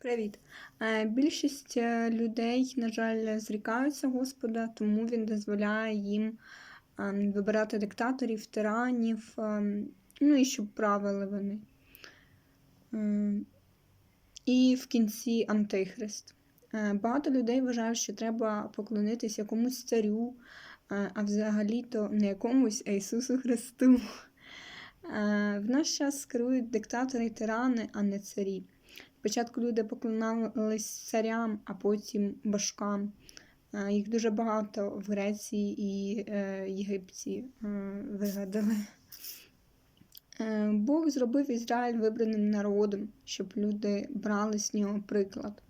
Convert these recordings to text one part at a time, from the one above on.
Привіт. Е, Більшість е, людей, на жаль, зрікаються Господа, тому він дозволяє їм ем, вибирати диктаторів, тиранів, ем, ну і щоб правили вони. Ем, І в кінці Антихрист. Е, Багато людей вважають, що треба поклонитись якомусь царю, а взагалі-то не якомусь, а Ісусу Христу. В наш час керують диктатори і тирани, а не царі. Спочатку люди поклонялись царям, а потім башкам. Е, Їх дуже багато в Греції і е, Єгипті е, вигадали. Бог зробив Ізраїль вибраним народом, щоб люди брали з нього приклад.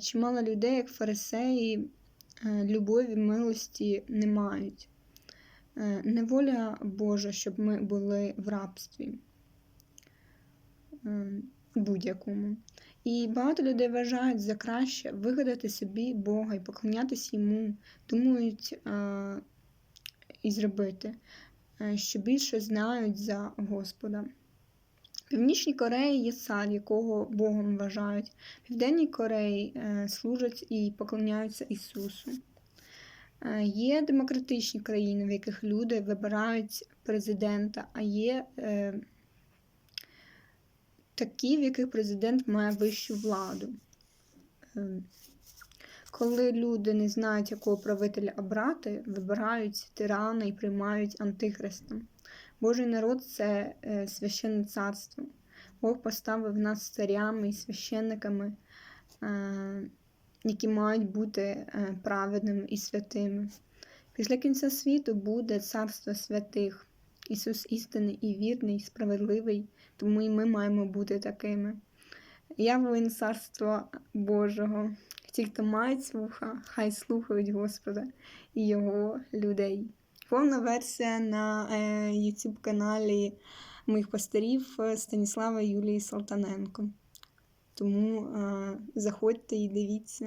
Чимало людей, як фарисеї, любові, милості не мають. Е, Не воля Божа, щоб ми були в рабстві. Будь-якому. І багато людей вважають за краще вигадати собі Бога і поклонятися йому, думають е, і зробити, е, що більше знають за Господа. В Північній Кореї є цар, якого Богом вважають. В Південній Кореї е, служать і поклоняються Ісусу. Е, Є демократичні країни, в яких люди вибирають президента, а є такі, в яких президент має вищу владу. Ем, Коли люди не знають, якого правителя обрати, вибирають тирана і приймають антихриста. Божий народ це е, священне царство. Бог поставив нас царями і священниками, е, які мають бути е, праведними і святими. Після кінця світу буде царство святих. Ісус істинний і вірний, і справедливий, тому і ми маємо бути такими. Я воїн царства Божого. Ті, хто мають вуха, хай слухають Господа і Його людей. Повна версія на е, YouTube каналі моїх пастирів Станіслава Юлії Салтаненко. Тому е, заходьте і дивіться.